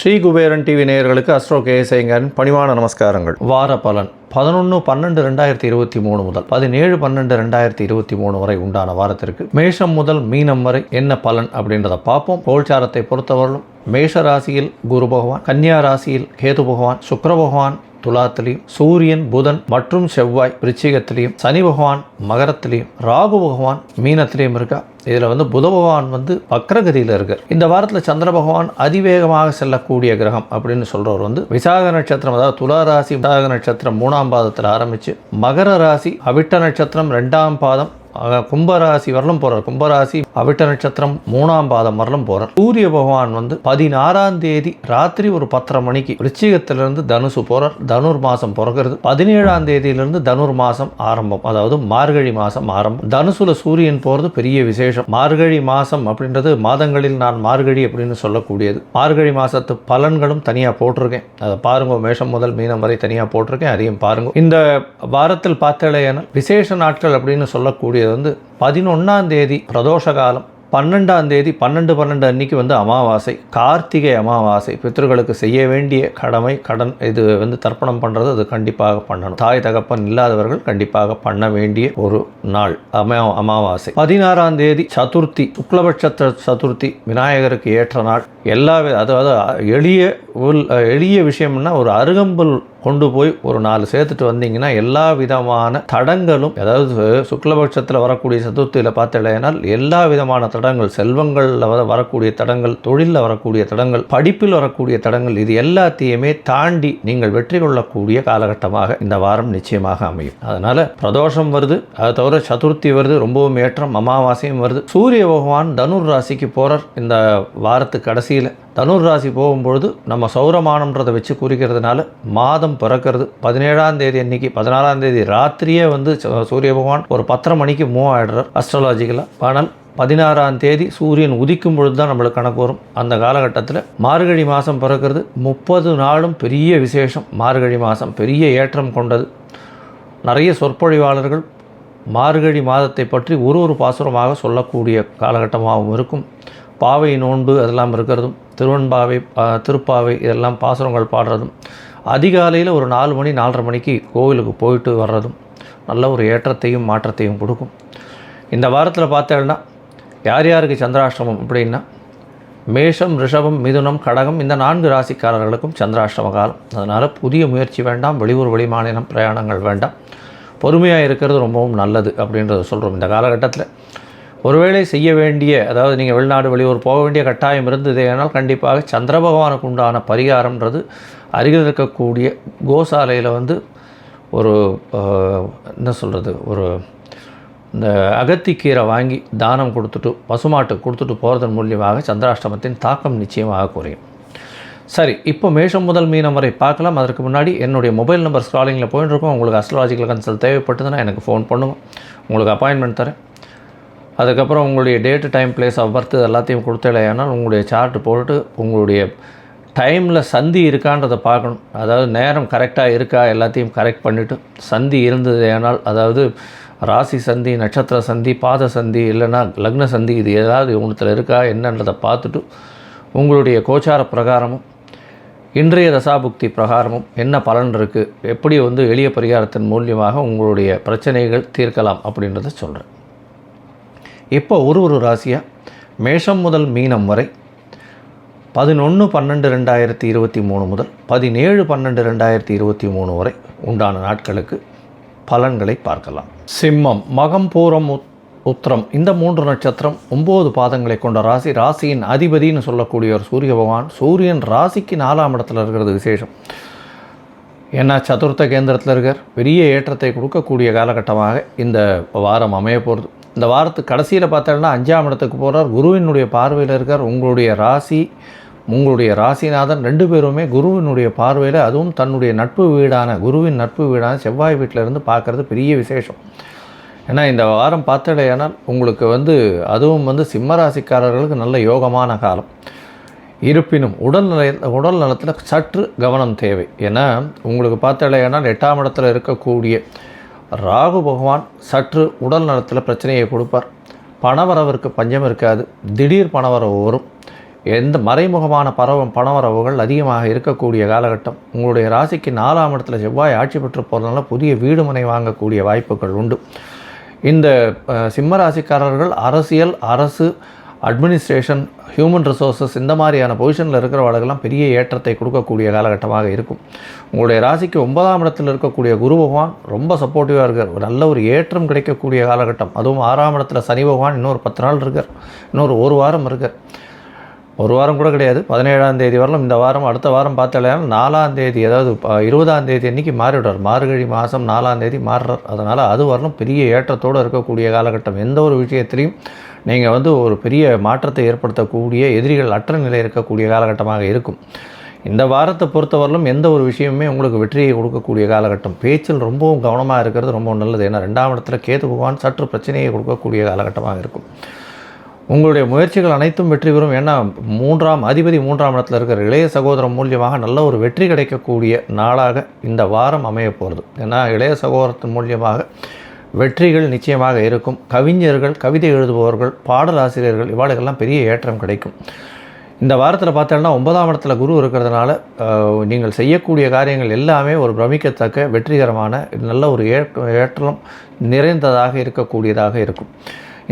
Sri Kuberan TV நேயர்களுக்கு astro கேசைங்கன் பணிவான நமஸ்காரங்கள். வார பலன். பதினொன்று பன்னெண்டு ரெண்டாயிரத்தி இருபத்தி மூணு முதல் பதினேழு பன்னெண்டு ரெண்டாயிரத்தி இருபத்தி மூணு வரை உண்டான வாரத்திற்கு மேஷம் முதல் மீனம் வரை என்ன பலன் அப்படின்றத பார்ப்போம். கோல்சாரத்தை பொறுத்தவரையிலும் மேஷ ராசியில் குரு பகவான் கன்னியா ராசியில் கேது பகவான் சுக்கர பகவான் துலாத்திலையும் சூரியன் புதன் மற்றும் செவ்வாய் விருச்சிகத்திலையும் சனி பகவான் மகரத்திலையும் ராகு பகவான் மீனத்திலையும் இருக்கா? இதில் வந்து புத பகவான் வந்து வக்ரகதியில் இருக்கார். இந்த வாரத்தில் சந்திர பகவான் அதிவேகமாக செல்லக்கூடிய கிரகம் அப்படின்னு சொல்கிறவர் வந்து விசாக நட்சத்திரம் அதாவது துலா ராசி விசாக நட்சத்திரம் மூணாம் பாதத்தில் ஆரம்பித்து மகர ராசி அவிட்ட நட்சத்திரம் ரெண்டாம் பாதம் கும்பராசி வரலும் போகிறார் கும்பராசி அவிட்ட நட்சத்திரம் மூணாம் பாதம் வரலும் போகிறார் சூரிய பகவான் வந்து பதினாறாம் தேதி ராத்திரி ஒரு பத்தரை மணிக்கு விருச்சிகத்திலிருந்து தனுசு போகிறார் தனுர் மாதம் பிறக்கிறது. பதினேழாம் தேதியிலிருந்து தனுர் மாதம் ஆரம்பம். அதாவது மார்கழி மாதம் ஆரம்பம். தனுசுல சூரியன் போகிறது பெரிய விசேஷம். மார்கழி மாதம் அப்படின்றது மாதங்களில் நான் மார்கழி அப்படின்னு சொல்லக்கூடியது. மார்கழி மாதத்து பலன்களும் தனியாக போட்டிருக்கேன். அதை பாருங்க மேஷம் முதல் மீனம் வரை தனியாக போட்டிருக்கேன். அதையும் பாருங்க. இந்த வாரத்தில் பார்த்தேனால் விசேஷ நாட்கள் அப்படின்னு சொல்லக்கூடியது வந்து பதினொன்றாம் தேதி பிரதோஷ காலம். பன்னெண்டாம் தேதி பன்னெண்டு பன்னெண்டு அன்னைக்கு வந்து அமாவாசை. கார்த்திகை அமாவாசை. பித்தர்களுக்கு செய்ய வேண்டிய கடமை கடன் இது வந்து தர்ப்பணம் பண்ணுறது அது கண்டிப்பாக பண்ணணும். தாய் தகப்பன் இல்லாதவர்கள் கண்டிப்பாக பண்ண வேண்டிய ஒரு நாள் அமா அமாவாசை. பதினாறாம் தேதி சதுர்த்தி சுக்லபட்ச சதுர்த்தி விநாயகருக்கு ஏற்ற நாள். எல்லா அதாவது எளிய உள் எளிய விஷயம்னா ஒரு அருகம்புல் கொண்டு போய் ஒரு நாலு சேர்த்துட்டு வந்தீங்கன்னா எல்லா விதமான தடங்களும் அதாவது சுக்லபட்சத்தில் வரக்கூடிய சதுர்த்தியில் பார்த்தீங்கன்னா எல்லா விதமான தடங்கள் செல்வங்களில் வர வரக்கூடிய தடங்கள் தொழிலில் வரக்கூடிய தடங்கள் படிப்பில் வரக்கூடிய தடங்கள் இது எல்லாத்தையுமே தாண்டி நீங்கள் வெற்றி கொள்ளக்கூடிய காலகட்டமாக இந்த வாரம் நிச்சயமாக அமையும். அதனால் பிரதோஷம் வருது அதை தவிர சதுர்த்தி வருது ரொம்பவும் ஏற்றம் அமாவாசையும் வருது. சூரிய பகவான் தனுர் ராசிக்கு போகிறார் இந்த வாரத்து கடைசியில் தனுர் ராசி போகும்பொழுது நம்ம சௌரமானம்ன்றதை வச்சு குறிக்கிறதுனால மாதம் பிறக்கிறது. பதினேழாம் தேதி அன்னைக்கு பதினாறாம் தேதி ராத்திரியே வந்து ச- சூரிய பகவான் ஒரு பத்தரை மணிக்கு மூவ் ஆகிடுறார் அஸ்ட்ராலஜிக்கலாக ஆனால் பதினாறாம் தேதி சூரியன் உதிக்கும் பொழுது தான் நம்மளுக்கு கணக்கு வரும். அந்த காலகட்டத்தில் மார்கழி மாதம் பிறக்கிறது முப்பது நாளும் பெரிய விசேஷம். மார்கழி மாதம் பெரிய ஏற்றம் கொண்டது. நிறைய சொற்பொழிவாளர்கள் மார்கழி மாதத்தை பற்றி ஒரு ஒரு பாசுரமாக சொல்லக்கூடிய காலகட்டமாகவும் இருக்கும். பாவை நோன்பு அதெல்லாம் இருக்கிறதும் திருவன்பாவை திருப்பாவை இதெல்லாம் பாசுரங்கள் பாடுறதும் அதிகாலையில் ஒரு நாலு மணி நாலரை மணிக்கு கோவிலுக்கு போயிட்டு வர்றதும் நல்ல ஒரு ஏற்றத்தையும் மாற்றத்தையும் கொடுக்கும். இந்த வாரத்தில் பார்த்தேன்னா யார் யாருக்கு சந்திராஷ்டமம் அப்படின்னா மேஷம் ரிஷபம் மிதுனம் கடகம் இந்த நான்கு ராசிக்காரர்களுக்கும் சந்திராஷ்டம காலம். அதனால் புதிய முயற்சி வேண்டாம் வெளியூர் வெளிமாநிலம் பிரயாணங்கள் வேண்டாம். பொறுமையாக இருக்கிறது ரொம்பவும் நல்லது அப்படின்றத சொல்கிறோம் இந்த காலகட்டத்தில். ஒருவேளை செய்ய வேண்டிய அதாவது நீங்கள் வெளிநாடு வெளியூர் போக வேண்டிய கட்டாயம் இருந்தது ஆனால் கண்டிப்பாக சந்திர பகவானுக்கு உண்டான பரிகாரம்ன்றது அருகில் இருக்கக்கூடிய கோசாலையில் வந்து ஒரு என்ன சொல்கிறது ஒரு இந்த அகத்திக்கீரை வாங்கி தானம் கொடுத்துட்டு பசுமாட்டு கொடுத்துட்டு போகிறதன் மூலியமாக சந்திராஷ்டமத்தின் தாக்கம் நிச்சயமாக குறையும். சரி இப்போ மேஷம் முதல் மீனம் வரை பார்க்கலாம். அதற்கு முன்னாடி என்னுடைய மொபைல் நம்பர் ஸ்க்ராலிங்கில் போயின்னு இருக்கோம். உங்களுக்கு அஸ்ட்ராலஜிக்கல் கன்சல்ட் தேவைப்பட்டதுன்னா எனக்கு ஃபோன் பண்ணுங்க. உங்களுக்கு அப்பாயின்மெண்ட் தரேன். அதுக்கப்புறம் உங்களுடைய date time place of birth எல்லாத்தையும் கொடுத்தலையானால் உங்களுடைய சார்ட்டு போட்டு உங்களுடைய டைமில் சந்தி இருக்கான்றதை பார்க்கணும். அதாவது நேரம் கரெக்டாக இருக்கா எல்லாத்தையும் கரெக்ட் பண்ணிவிட்டு சந்தி இருந்தது ஏனால் அதாவது ராசி சந்தி நட்சத்திர சந்தி பாத சந்தி இல்லைன்னா லக்ன சந்தி இது ஏதாவது ஒன்றுத்தில் இருக்கா என்னன்றதை பார்த்துட்டு உங்களுடைய கோச்சார பிரகாரமும் இன்றைய தசாபுக்தி பிரகாரமும் என்ன பலன் இருக்குது எப்படி வந்து எளிய பரிகாரத்தின் மூலியமாக உங்களுடைய பிரச்சனைகள் தீர்க்கலாம் அப்படின்றத சொல்கிறேன் இப்போ ஒரு ஒரு ராசியாக மேஷம் முதல் மீனம் வரை பதினொன்று பன்னெண்டு ரெண்டாயிரத்தி இருபத்தி மூணு முதல் பதினேழு பன்னெண்டு ரெண்டாயிரத்தி இருபத்தி மூணு வரை உண்டான நாட்களுக்கு பலன்களை பார்க்கலாம். சிம்மம் மகம் பூரம் உத்- உத்திரம் இந்த மூன்று நட்சத்திரம் ஒம்பது பாதங்களை கொண்ட ராசி. ராசியின் அதிபதின்னு சொல்லக்கூடிய ஒரு சூரிய பகவான். சூரியன் ராசிக்கு நாலாம் இடத்துல இருக்கிறது விசேஷம். ஏன்னா சதுர்த்த கேந்திரத்தில் இருக்கார். பெரிய ஏற்றத்தை கொடுக்கக்கூடிய காலகட்டமாக இந்த வாரம் அமைய போகிறது இந்த வாரத்து கடைசியில் பார்த்தோம்னா அஞ்சாம் இடத்துக்கு போகிறார் குருவினுடைய பார்வையில் இருக்கார். உங்களுடைய ராசி உங்களுடைய ராசிநாதன் ரெண்டு பேருமே குருவினுடைய பார்வையில் அதுவும் தன்னுடைய நட்பு வீடான குருவின் நட்பு வீடான செவ்வாய் வீட்டிலேருந்து பார்க்குறது பெரிய விசேஷம். ஏன்னா இந்த வாரம் பார்த்தடையானால் உங்களுக்கு வந்து அதுவும் வந்து சிம்ம ராசிக்காரர்களுக்கு நல்ல யோகமான காலம். இருப்பினும் உடல்நிலை உடல் நலத்தில் சற்று கவனம் தேவை. ஏன்னா உங்களுக்கு பார்த்தடையானால் எட்டாம் இடத்துல இருக்கக்கூடிய ராகு பகவான் சற்று உடல் நலத்தில் பிரச்சனையை கொடுப்பார். பணவரவிற்கு பஞ்சம் இருக்காது. திடீர் பணவரவு வரும். எந்த மறைமுகமான பரவ பணவரவுகள் அதிகமாக இருக்கக்கூடிய காலகட்டம். உங்களுடைய ராசிக்கு நாலாம் இடத்துல செவ்வாய் ஆட்சி பெற்று போகிறதுனால புதிய வீடு மனை வாங்கக்கூடிய வாய்ப்புகள் உண்டு. இந்த சிம்ம ராசிக்காரர்கள் அரசியல் அரசு அட்மினிஸ்ட்ரேஷன் ஹியூமன் ரிசோர்சஸ் இந்த மாதிரியான பொசிஷனில் இருக்கிறவர்களுக்கெல்லாம் பெரிய ஏற்றத்தை கொடுக்கக்கூடிய காலகட்டமாக இருக்கும். உங்களுடைய ராசிக்கு ஒன்பதாம் இடத்தில் இருக்கக்கூடிய குரு பகவான் ரொம்ப சப்போர்ட்டிவாக இருக்கார். ஒரு நல்ல ஒரு ஏற்றம் கிடைக்கக்கூடிய காலகட்டம். அதுவும் ஆறாம் இடத்துல சனி பகவான் இன்னொரு பத்து நாள் இருக்கார். இன்னொரு ஒரு வாரம் இருக்கார். ஒரு வாரம் கூட கிடையாது. பதினேழாம் தேதி வரலும் இந்த வாரம் அடுத்த வாரம் பார்த்தாலும் நாலாம் தேதி அதாவது இருபதாம் தேதி அன்றைக்கி மாறிவிடார் மார்கழி மாதம் நாலாம் தேதி மாறுறார். அதனால் அது வரலும் பெரிய ஏற்றத்தோடு இருக்கக்கூடிய காலகட்டம். எந்த ஒரு விஷயத்திலையும் நீங்கள் வந்து ஒரு பெரிய மாற்றத்தை ஏற்படுத்தக்கூடிய எதிரிகள் அற்ற நிலை இருக்கக்கூடிய காலகட்டமாக இருக்கும். இந்த வாரத்தை பொறுத்தவரையிலும் எந்த ஒரு விஷயமுமே உங்களுக்கு வெற்றியை கொடுக்கக்கூடிய காலகட்டம். பேச்சில் ரொம்பவும் கவனமாக இருக்கிறது ரொம்ப நல்லது. ஏன்னா ரெண்டாம் இடத்துல கேது பகவான் சற்று பிரச்சனையை கொடுக்கக்கூடிய காலகட்டமாக இருக்கும். உங்களுடைய முயற்சிகள் அனைத்தும் வெற்றி பெறும். ஏன்னா மூன்றாம் அதிபதி மூன்றாம் இடத்துல இருக்கிற இளைய சகோதரம் மூலியமாக நல்ல ஒரு வெற்றி கிடைக்கக்கூடிய நாளாக இந்த வாரம் அமைய போகிறது ஏன்னா இளைய சகோதரத்தின் மூலியமாக வெற்றிகள் நிச்சயமாக இருக்கும். கவிஞர்கள் கவிதை எழுதுபவர்கள் பாடலாசிரியர்கள் இவாளுக்கெல்லாம் பெரிய ஏற்றம் கிடைக்கும். இந்த வாரத்தில் பார்த்தோம்னா ஒன்பதாம் இடத்துல குரு இருக்கிறதுனால நீங்கள் செய்யக்கூடிய காரியங்கள் எல்லாமே ஒரு பிரமிக்கத்தக்க வெற்றிகரமான நல்ல ஒரு ஏற்ற ஏற்றம் நிறைந்ததாக இருக்கக்கூடியதாக இருக்கும்.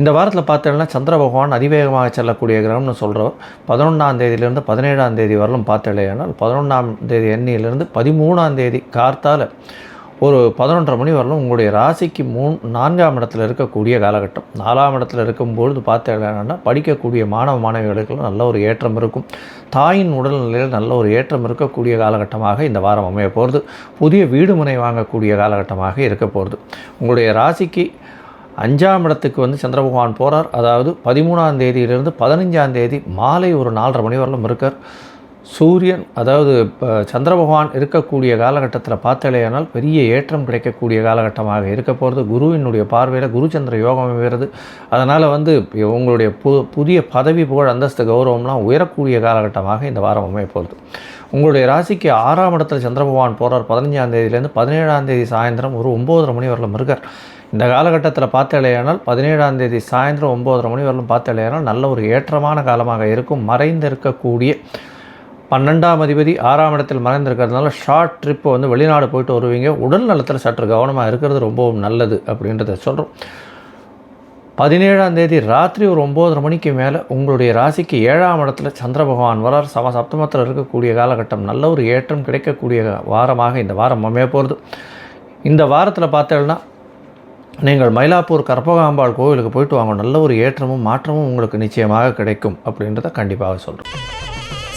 இந்த வாரத்தில் பார்த்தோம்னா சந்திர பகவான் அதிவேகமாக செல்லக்கூடிய கிரகம்னு சொல்கிறோம் பதினொன்றாம் தேதியிலேருந்து பதினேழாம் தேதி வரலும் பார்த்தலையானால் பதினொன்றாம் தேதி எண்ணியிலிருந்து பதிமூணாம் தேதி கார்த்தால ஒரு பதினொன்றரை மணி வரலும் உங்களுடைய ராசிக்கு மூணு நான்காம் இடத்துல இருக்கக்கூடிய காலகட்டம். நாலாம் இடத்துல இருக்கும்பொழுது பார்த்தீங்கன்னா படிக்கக்கூடிய மாணவ மாணவிகளுக்கெல்லாம் நல்ல ஒரு ஏற்றம் இருக்கும். தாயின் உடல்நிலையில் நல்ல ஒரு ஏற்றம் இருக்கக்கூடிய காலகட்டமாக இந்த வாரம் அமைய போகிறது. புதிய வீடு முனை வாங்கக்கூடிய காலகட்டமாக இருக்க போகிறது. உங்களுடைய ராசிக்கு அஞ்சாம் இடத்துக்கு வந்து சந்திர பகவான் போகிறார் அதாவது பதிமூணாம் தேதியிலிருந்து பதினஞ்சாம் தேதி மாலை ஒரு நாலரை மணி வரலும் இருக்கார். சூரியன் அதாவது இப்போ சந்திர பகவான் இருக்கக்கூடிய காலகட்டத்தில் பார்த்தலையானால் பெரிய ஏற்றம் கிடைக்கக்கூடிய காலகட்டமாக இருக்க போகிறது குருவினுடைய பார்வையில் குருச்சந்திர யோகம் அமைகிறது. அதனால் வந்து உங்களுடைய பு புதிய பதவி புகழ் அந்தஸ்து கௌரவம்லாம் உயரக்கூடிய காலகட்டமாக இந்த வாரம் அமைய போகிறது உங்களுடைய ராசிக்கு ஆறாம் இடத்துல சந்திர பகவான் போகிறார் பதினஞ்சாம் தேதியிலேருந்து பதினேழாம் தேதி சாயந்தரம் ஒரு ஒம்போதரை மணி வரலும் இருக்கார். இந்த காலகட்டத்தில் பார்த்தாலேயானால் பதினேழாம் தேதி சாயந்தரம் ஒம்போதரை மணி வரலும் பார்த்தாலேயானால் நல்ல ஒரு ஏற்றமான காலமாக இருக்கும். மறைந்து இருக்கக்கூடிய பன்னெண்டாம் அதிபதி ஆறாம் இடத்தில் மறைந்திருக்கிறதுனால ஷார்ட் ட்ரிப்பு வந்து வெளிநாடு போயிட்டு வருவீங்க. உடல் நலத்தில் சற்று கவனமாக இருக்கிறது ரொம்பவும் நல்லது அப்படின்றத சொல்கிறோம் பதினேழாம் தேதி ராத்திரி ஒரு ஒம்போதரை மணிக்கு மேலே உங்களுடைய ராசிக்கு ஏழாம் இடத்துல சந்திர பகவான் வரார். சம சப்தமத்தில் இருக்கக்கூடிய காலகட்டம் நல்ல ஒரு ஏற்றம் கிடைக்கக்கூடிய வாரமாக இந்த வாரம் அமைய போகிறது இந்த வாரத்தில் பார்த்தேன்னா நீங்கள் மயிலாப்பூர் கற்பகாம்பாள் கோவிலுக்கு போயிட்டு வாங்க. நல்ல ஒரு ஏற்றமும் மாற்றமும் உங்களுக்கு நிச்சயமாக கிடைக்கும் அப்படின்றத கண்டிப்பாக சொல்கிறேன்